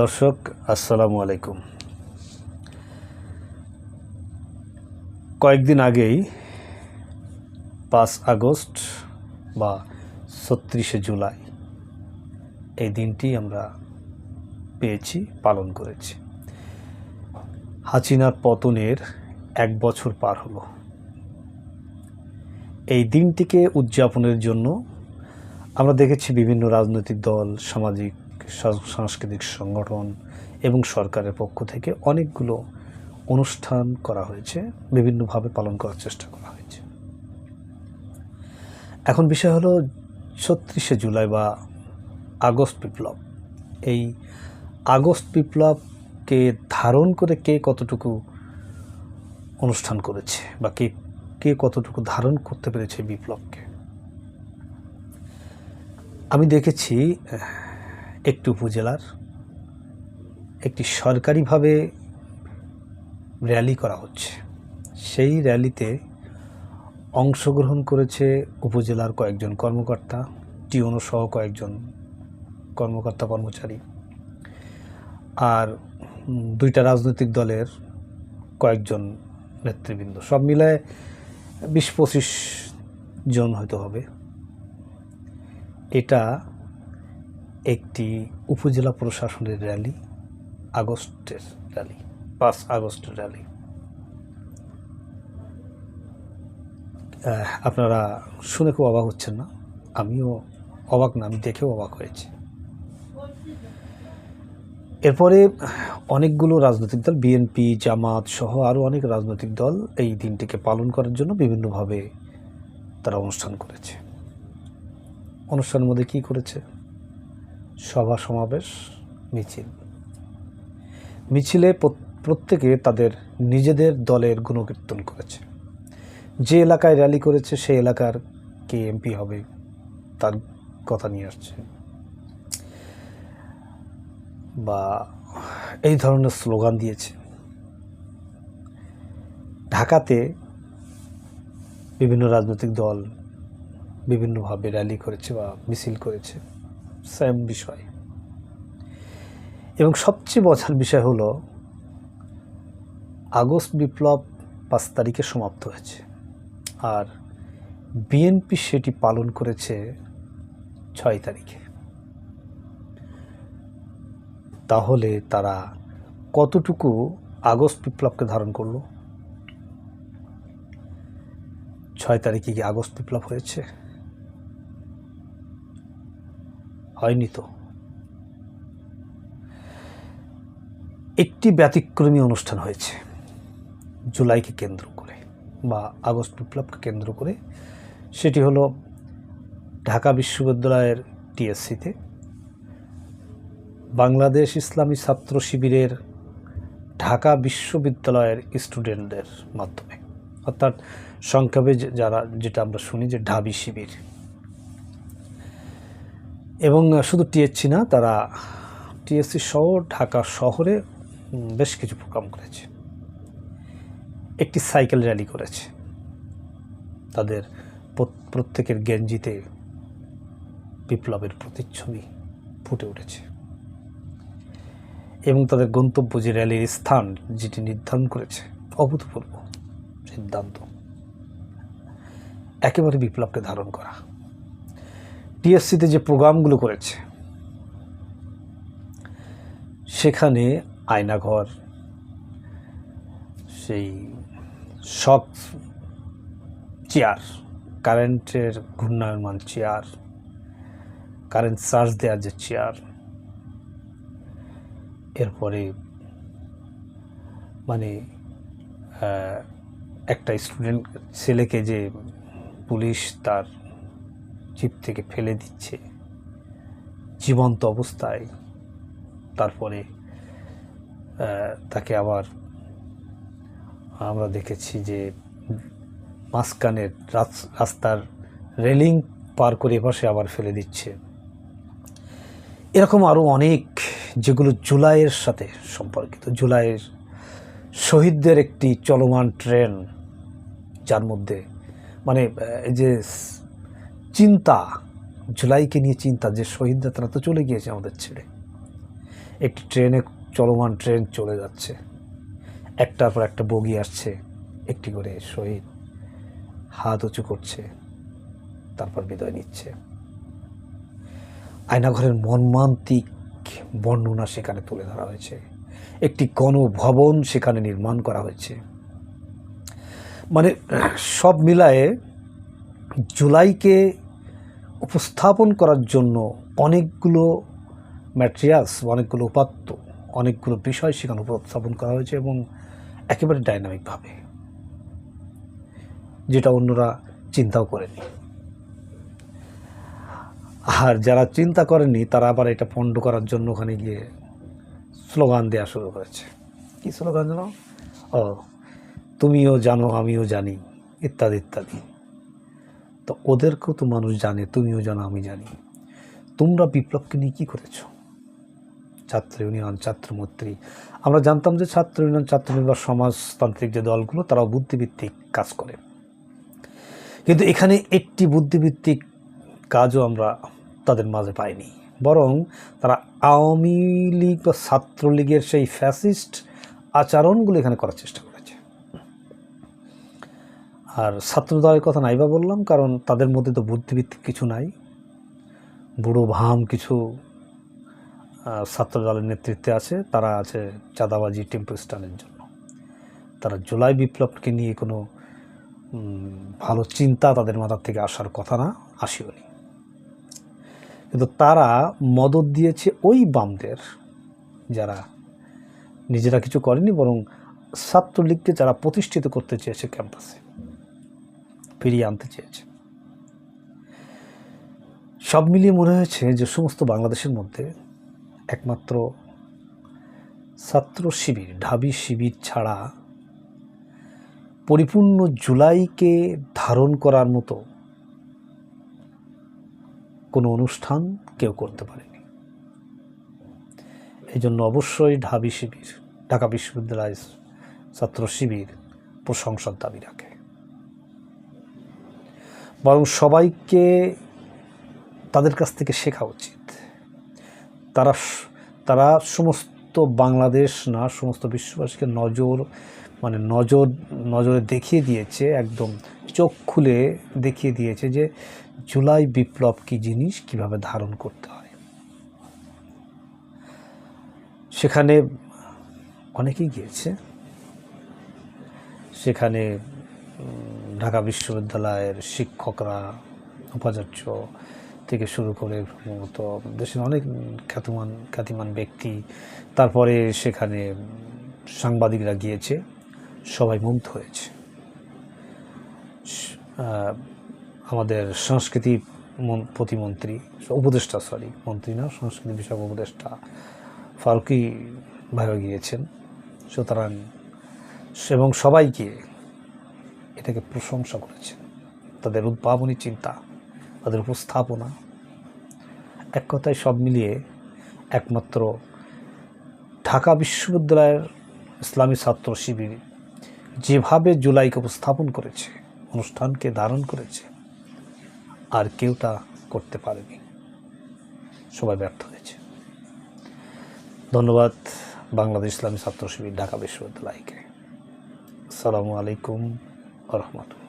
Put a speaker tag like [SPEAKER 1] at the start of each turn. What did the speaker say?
[SPEAKER 1] দর্শক, আসসালামু আলাইকুম। কয়েকদিন আগেই পাঁচ আগস্ট বা ছত্রিশে জুলাই এই দিনটি আমরা পেয়েছি, পালন করেছি। হাসিনার পতনের এক বছর পার হলো। এই দিনটিকে উদযাপনের জন্য আমরা দেখেছি বিভিন্ন রাজনৈতিক দল, সামাজিক সাংস্কৃতিক সংগঠন এবং সরকারের পক্ষ থেকে অনেকগুলো অনুষ্ঠান করা হয়েছে, বিভিন্নভাবে পালন করার চেষ্টা করা হয়েছে। এখন বিষয় হলো ছত্রিশে জুলাই বা আগস্ট বিপ্লব। এই আগস্ট বিপ্লবকে ধারণ করে কে কতটুকু অনুষ্ঠান করেছে বা কে কে কতটুকু ধারণ করতে পেরেছে বিপ্লবকে? আমি দেখেছি একটি উপজেলার একটি সরকারিভাবে র্যালি করা হচ্ছে। সেই র্যালিতে অংশগ্রহণ করেছে উপজেলার কয়েকজন কর্মকর্তা, টিওনো সহ কয়েকজন কর্মকর্তা কর্মচারী আর দুইটা রাজনৈতিক দলের কয়েকজন নেতৃবৃন্দ। সব মিলায় বিশ পঁচিশ জন হয়তো হবে। এটা একটি উপজেলা প্রশাসনের র্যালি, আগস্টের র্যালি, পাঁচ আগস্টের র্যালি। আপনারা শুনে খুব অবাক হচ্ছেন না? আমিও অবাক না, আমি দেখেও অবাক হয়েছি। এরপরে অনেকগুলো রাজনৈতিক দল বিএনপি জামাত সহ আরও অনেক রাজনৈতিক দল এই দিনটিকে পালন করার জন্য বিভিন্নভাবে তারা অনুষ্ঠান করেছে। অনুষ্ঠানের মধ্যে কি করেছে? সভা সমাবেশ, মিছিল। মিছিলে প্রত্যেকে তাদের নিজেদের দলের গুণকীর্তন করেছে। যে এলাকায় র্যালি করেছে, সেই এলাকার কে এমপি হবে, তার কথা নিয়ে আসছে। বা এই ধরনের স্লোগান দিয়েছে। ঢাকাতে বিভিন্ন রাজনৈতিক দল বিভিন্নভাবে র্যালি করেছে বা মিছিল করেছে। সেম বিষয়। এবং সবচেয়ে মজার বিষয় হলো, আগস্ট বিপ্লব পাঁচ তারিখে সমাপ্ত হয়েছে আর বিএনপি সেটি পালন করেছে ছয় তারিখে। তাহলে তারা কতটুকু আগস্ট বিপ্লবকে ধারণ করল? ছয় তারিখে কি আগস্ট বিপ্লব হয়েছে? হয়নি তো। একটি ব্যতিক্রমী অনুষ্ঠান হয়েছে, জুলাইকে কেন্দ্র করে বা আগস্ট বিপ্লবকে কেন্দ্র করে। সেটি হলো ঢাকা বিশ্ববিদ্যালয়ের টিএসসিতে। বাংলাদেশ ইসলামী ছাত্র শিবিরের ঢাকা বিশ্ববিদ্যালয়ের স্টুডেন্টদের মাধ্যমে। অর্থাৎ সংক্ষেপে যারা যেটা আমরা শুনি যে ঢাবি শিবির। এবং শুধু টিএসসি না, তারা টিএসসি সহ ঢাকা শহরে বেশ কিছু প্রোগ্রাম করেছে। একটি সাইকেল র্যালি করেছে। তাদের প্রত- প্রত্যেকের গেঞ্জিতে বিপ্লবের প্রতিচ্ছবি ফুটে উঠেছে। এবং তাদের গন্তব্য যে র্যালির স্থান, যেটি নির্ধারণ করেছে, অভূতপূর্ব সিদ্ধান্ত। একেবারে বিপ্লবকে ধারণ করা। টিএসসিতে যে প্রোগ্রামগুলো করেছে, সেখানে আয়নাঘর, সেই শক চেয়ার, কারেন্টের ঘূর্ণায়মান চেয়ার, কারেন্ট চার্জ দেওয়ার যে চেয়ার, এরপরে মানে একটা স্টুডেন্ট, ছেলেকে যে পুলিশ তার জিপ থেকে ফেলে দিচ্ছে। জীবন্ত অবস্থায়। তারপরে তাকে আবার আমরা দেখেছি যে মাঝখানের রাস- রাস্তার রেলিং পার করে এপাশে আবার ফেলে দিচ্ছে। এরকম আরও অনেক, যেগুলো জুলাইয়ের সাথে সম্পর্কিত। জুলাইয়ের শহীদদের একটি চলমান ট্রেন, যার মধ্যে মানে এই যে চিন্তা, জুলাইকে নিয়ে চিন্তা যে শহীদরা তারা তো চলে গিয়েছে আমাদের ছেড়ে। একটি ট্রেনে, চলমান ট্রেন চলে যাচ্ছে। একটার পর একটা বগি আসছে, একটি করে শহীদ হাত উঁচু করছে, তারপর বিদায় নিচ্ছে। আয়নাঘরের মর্মান্তিক বর্ণনা সেখানে তুলে ধরা হয়েছে। একটি গণভবন সেখানে নির্মাণ করা হয়েছে। মানে সব মিলায়ে জুলাইকে উপস্থাপন করার জন্য অনেকগুলো ম্যাটেরিয়ালস অনেকগুলো উপাত্ত, অনেকগুলো বিষয় সেখানে উপস্থাপন করা হয়েছে এবং একেবারে ডাইনামিকভাবে যেটা অন্যরা চিন্তাও করেনি। আর যারা চিন্তা করেনি, তারা আবার এটা পণ্ড করার জন্য ওখানে গিয়ে স্লোগান দেওয়া শুরু করেছে। কী স্লোগান জানো? ও, তুমিও জানো, আমিও জানি, ইত্যাদি ইত্যাদি। তো ওদেরকেও তো মানুষ জানে, তুমিও জানো, আমি জানি। তোমরা বিপ্লবকে নিয়ে কী করেছ? ছাত্র ইউনিয়ন ছাত্রমৈত্রী আমরা জানতাম যে ছাত্র ইউনিয়ন, ছাত্র বা সমাজতান্ত্রিক যে দলগুলো, তারাও বুদ্ধিভিত্তিক কাজ করে। কিন্তু এখানে একটি বুদ্ধিভিত্তিক কাজও আমরা তাদের মাঝে পাইনি। বরং তারা আওয়ামী লীগ বা ছাত্রলীগের সেই ফ্যাসিস্ট আচরণগুলো এখানে করার চেষ্টা করেছে। আর ছাত্রদলের কথা নাইবা বললাম, কারণ তাদের মধ্যে তো বুদ্ধিভিত্তিক কিছু নাই। বুড়ো ভাম কিছু ছাত্রদলের নেতৃত্বে আছে, তারা আছে চাঁদাবাজি, টেম্পো স্টানের জন্য। তারা জুলাই বিপ্লবকে নিয়ে কোনো ভালো চিন্তা তাদের মাথার থেকে আসার কথা না আসিওনি কিন্তু তারা মদত দিয়েছে ওই বামদের, যারা নিজেরা কিছু করেনি, বরং ছাত্রলীগকে যারা প্রতিষ্ঠিত করতে চেয়েছে ক্যাম্পাসে। ফিরিয়ে আনতে চেয়েছে। সব মিলিয়ে মনে হয়েছে যে সমস্ত বাংলাদেশের মধ্যে একমাত্র ছাত্র শিবির, ঢাবি শিবির ছাড়া পরিপূর্ণ জুলাইকে ধারণ করার মতো কোনো অনুষ্ঠান কেউ করতে পারেনি। এই জন্য অবশ্যই ঢাবি শিবির, ঢাকা বিশ্ববিদ্যালয় ছাত্র শিবির প্রশংসার দাবি রাখে। বরং সবাইকে তাদের কাছ থেকে শেখা উচিত। তারা তারা সমস্ত বাংলাদেশ না, সমস্ত বিশ্ববাসীকে নজর মানে নজর, নজরে দেখিয়ে দিয়েছে, একদম চোখ খুলে দেখিয়ে দিয়েছে যে জুলাই বিপ্লব কি জিনিস, কীভাবে ধারণ করতে হয়। সেখানে অনেকেই গিয়েছে। সেখানে ঢাকা বিশ্ববিদ্যালয়ের শিক্ষকরা, উপাচার্য থেকে শুরু করে মূলত দেশের অনেক খ্যাতমান, খ্যাতিমান ব্যক্তি। তারপরে সেখানে সাংবাদিকরা গিয়েছে, সবাই মুগ্ধ হয়েছে। আমাদের সংস্কৃতি মন- প্রতিমন্ত্রী, উপদেষ্টা সরি মন্ত্রী না, সংস্কৃতি বিষয়ক উপদেষ্টা ফারুকি ভাইও গিয়েছেন। সুতরাং এবং সবাই গিয়ে এটাকে প্রশংসা করেছেন। তাদের উদ্ভাবনী চিন্তা, তাদের উপস্থাপনা এক কথায় সব মিলিয়ে একমাত্র ঢাকা বিশ্ববিদ্যালয়ের ইসলামী ছাত্র শিবির যেভাবে জুলাইকে উপস্থাপন করেছে, অনুষ্ঠানকে ধারণ করেছে, আর কেউ তা করতে পারেনি। সবাই ব্যর্থ হয়েছে। ধন্যবাদ বাংলাদেশ ইসলামী ছাত্র শিবির ঢাকা বিশ্ববিদ্যালয়কে। আসসালামু আলাইকুম। রহমতুল্লাহ।